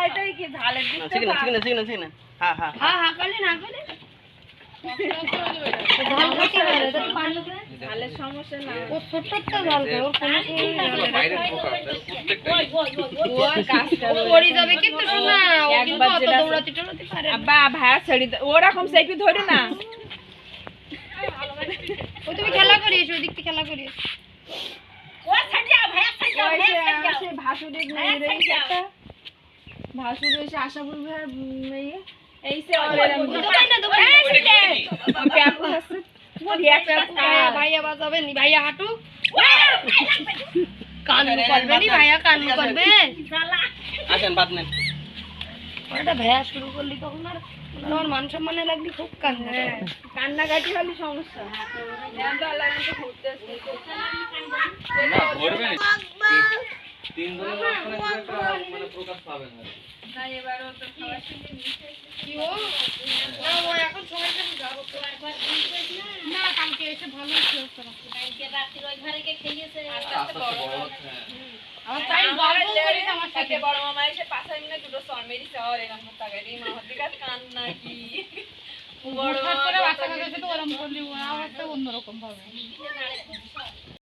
খাইতেই কি ঝালের না, দিকটা? ঠিক না ঠিক না ঠিক না ঠিক না। হ্যাঁ হ্যাঁ। হ্যাঁ হ্যাঁ করলে না ও ও ও ও ছেড়ে ওরকম সেপি ধরে না। ও তুমি খেলা করিস ওদিক থেকে খেলা করিস ওই সে সে ভাসুরের মেয়ে রয়েছে একটা। ভাসুর রয়েছে আশাপুর ভাইয়ের মেয়ে এই সে ভাইয়া ভাইয়া বাজাবে নি ভাইয়া হাঁটু। কান্নু করবে নি ভাইয়া কান্নু করবে। আসেন বাদ নেন। ওটা ভাইয়া শুরু করলি তখন আর আমার মান সম্মানে লাগলি খুব কান্না কান্নাকাটি হলে সমস্যা। হ্যাঁ ঘুরতে প্রকাশ পাবে না। না এবারও তো সবার সঙ্গে মিশে কি ও না ও এখন সবাই সাথে যাব। তো একবার না? কালকে এসে ভালো খেয়েছে আস্তে আস্তে বড় হ্যাঁ। আমার তাই গল্প করিস আমার সাথে সাথে। বড় মামা এসে পাশে মিলে দুটো সর মেরিছে এরকম তাকাই মামার দিকে আর কান্না কি? বড় করে বাচ্চা কাছে তো ওরম করলি ওরা একটা অন্যরকম ভাবে।